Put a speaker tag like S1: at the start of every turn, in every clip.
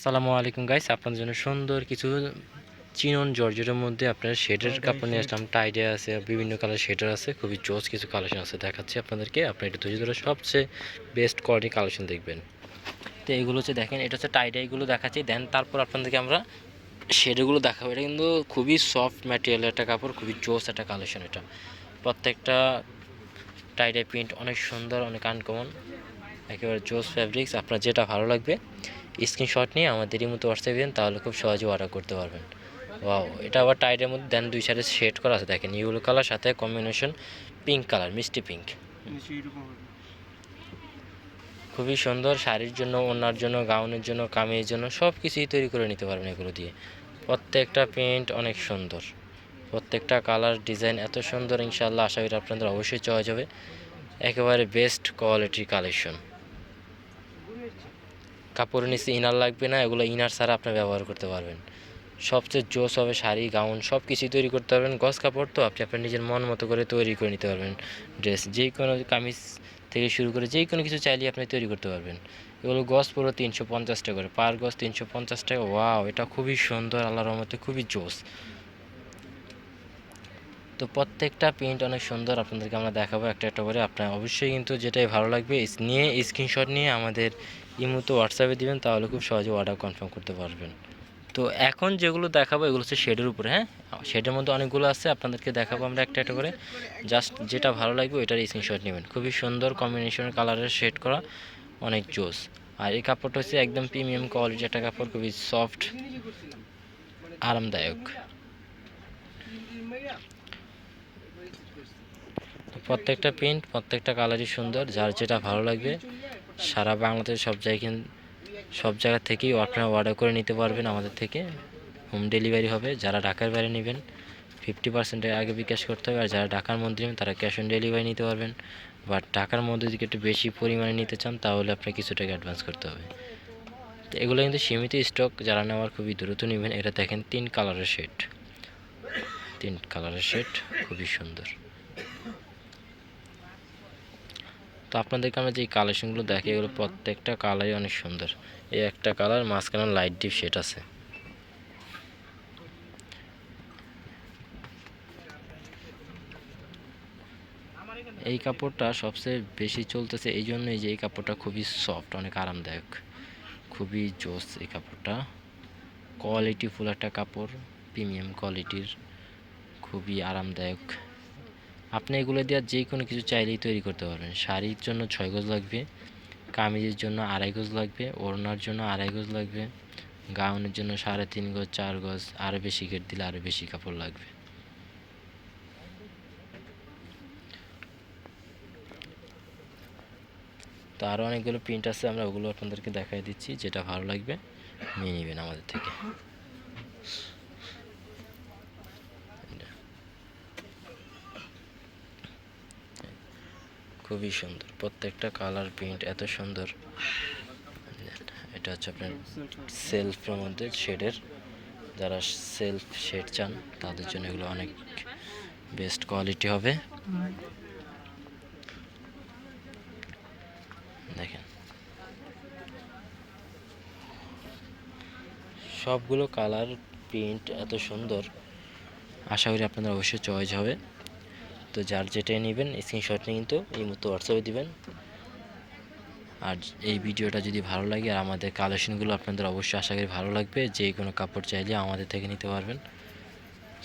S1: আসসালামু আলাইকুম গাইস আপনাদের জন্য সুন্দর কিছু চিনন জর্জেটের মধ্যে আপনার শেডের কাপড় নিয়ে আসলাম। টাইডে আছে বিভিন্ন কালার শেডার আছে খুবই জোস কিছু কালেকশন আছে। দেখাচ্ছি আপনাদেরকে আপনি এটা ধৈর্য ধরে সবচেয়ে বেস্ট কোয়ালিটি কালেকশন দেখবেন। তো এইগুলো হচ্ছে দেখেন এটা হচ্ছে টাইডে এইগুলো দেখাচ্ছি। দেন তারপর আপনাদেরকে আমরা শেডগুলো দেখাবো। এটা কিন্তু খুবই সফট ম্যাটেরিয়াল একটা কাপড় খুবই জোস একটা কালেকশন এটা। প্রত্যেকটা টাইডে প্রিন্ট অনেক সুন্দর অনেক আনকমন একেবারে জোস ফ্যাব্রিক্স আপনার যেটা ভালো লাগবে। স্ক্রিনশট নিয়ে আমাদেরই মতো হোয়াটসঅ্যাপ দেন তাহলে খুব সহজে অর্ডার করতে পারবেন। ওয়াও এটা আবার টাইটের মধ্যে দেন দুই সাইডে শেড করা আছে দেখেন ইউলো কালার সাথে কম্বিনেশন পিঙ্ক কালার মিষ্টি পিঙ্ক খুবই সুন্দর শাড়ির জন্য ওনার জন্য গাউনের জন্য কামিজের জন্য সব কিছুই তৈরি করে নিতে পারবেন এগুলো দিয়ে। প্রত্যেকটা প্রিন্ট অনেক সুন্দর। প্রত্যেকটা কালার ডিজাইন এত সুন্দর ইনশাআল্লাহ আশা করি আপনাদের অবশ্যই চয়েস হবে। একেবারে বেস্ট কোয়ালিটির কালেকশন কাপড়ের নিচে ইনার লাগবে না, এগুলো ইনার ছাড়া আপনি ব্যবহার করতে পারবেন। সবচেয়ে জোস হবে শাড়ি, গাউন সব কিছুই তৈরি করতে পারবেন। গস কাপড় তো আপনি আপনার নিজের মন মতো করে তৈরি করে নিতে পারবেন। ড্রেস, যে কোনো কামিজ থেকে শুরু করে যে কোনো কিছু চাইলেই আপনি তৈরি করতে পারবেন। এগুলো গস পুরো তিনশো পঞ্চাশ টাকা করে। পার গস তিনশো পঞ্চাশ টাকা, ওয়াও, এটা খুবই সুন্দর, আল্লাহর রহমতে খুবই জোস। তো প্রত্যেকটা প্রিন্ট অনেক সুন্দর আপনাদেরকে আমরা দেখাবো একটা একটা করে। আপনার অবশ্যই কিন্তু যেটাই ভালো লাগবে নিয়ে স্ক্রিনশট নিয়ে আমাদের ইমুতো হোয়াটসঅ্যাপে দিবেন, তাহলে খুব সহজে অর্ডার কনফার্ম করতে পারবেন। তো এখন যেগুলো দেখাবো, এগুলো হচ্ছে শেডের উপরে হ্যাঁ? শেডের মধ্যে অনেকগুলো আছে, আপনাদেরকে দেখাবো আমরা একটা একটা করে। জাস্ট যেটা ভালো লাগবে, ওইটার স্ক্রিনশট নেবেন। খুবই সুন্দর কম্বিনেশনের কালারের শেড করা, অনেক জোস। আর এই কাপড়টা হচ্ছে একদম প্রিমিয়াম কোয়ালিটি একটা কাপড়, খুবই সফট আরামদায়ক। প্রত্যেকটা প্রিন্ট প্রত্যেকটা কালারই সুন্দর, যার যেটা ভালো লাগবে। সারা বাংলাদেশ সব জায়গায় সব জায়গা থেকেই আপনারা অর্ডার করে নিতে পারবেন আমাদের থেকে। হোম ডেলিভারি হবে, যারা ঢাকার বাইরে নেবেন ফিফটি পার্সেন্টের আগে বিকাশ করতে হবে, আর যারা ঢাকার মধ্যে নেবেন, তারা ক্যাশ অন ডেলিভারি নিতে পারবেন। বা টাকার মধ্যে যদি একটু বেশি পরিমাণে নিতে চান, তাহলে আপনাকে কিছু টাকা অ্যাডভান্স করতে হবে। তো এগুলো কিন্তু সীমিত স্টক যারা নেওয়ার খুবই দ্রুত নেবেন এটা দেখেন তিন কালারের শেড তিন কালারের শেড, খুবই সুন্দর। তো আপনাদেরকে আমরা যে কালেকশনগুলো দেখি, এগুলো প্রত্যেকটা কালারই অনেক সুন্দর। এই একটা কালার মাঝখানে লাইট ডিপ শেড আছে। এই কাপড়টা সবচেয়ে বেশি চলতেছে এই জন্যই যে এই কাপড়টা খুবই সফট অনেক আরামদায়ক। খুবই জোস এই কাপড়টা। কোয়ালিটি ফুল একটা কাপড় প্রিমিয়াম কোয়ালিটির খুবই আরামদায়ক। আপনি এগুলো দিয়ে যে কোনো কিছু চাইলেই তৈরি করতে পারবেন। শাড়ির জন্য ছয় গজ লাগবে, কামিজের জন্য আড়াই গজ লাগবে, ওড়নার জন্য আড়াই গজ লাগবে, গাউনের জন্য সাড়ে তিন গজ, চার গজ আরও বেশি গেট দিলে আরও বেশি কাপড় লাগবে। তো আরও অনেকগুলো প্রিন্ট আছে, আমরা ওগুলো আপনাদেরকে দেখাই দিচ্ছি, যেটা ভালো লাগবে, নিয়ে নেবেন আমাদের থেকে। খুবই সুন্দর। প্রত্যেকটা কালার প্রিন্ট এত সুন্দর। এটা হচ্ছে আপনার সেলফের মধ্যে শেডের যারা সেলফ শেড চান, তাদের জন্য এগুলো অনেক বেস্ট কোয়ালিটি হবে। দেখেন। সবগুলো কালার প্রিন্ট এত সুন্দর। আশা করি আপনাদের অবশ্যই চয়েস হবে। তো যার যেটাই নেবেন স্ক্রিনশট নিয়ে কিন্তু এই মতো হোয়াটসঅ্যাপে দেবেন। আর এই ভিডিওটা যদি ভালো লাগে আর আমাদের কালেকশনগুলো আপনাদের অবশ্যই আশা করি ভালো লাগবে, যে কোনো কাপড় চাইলে আমাদের থেকে নিতে পারবেন।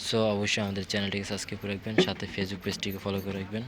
S1: সো অবশ্যই আমাদের চ্যানেলটিকে সাবস্ক্রাইব করে রাখবেন, সাথে ফেসবুক পেজটিকে ফলো করে রাখবেন।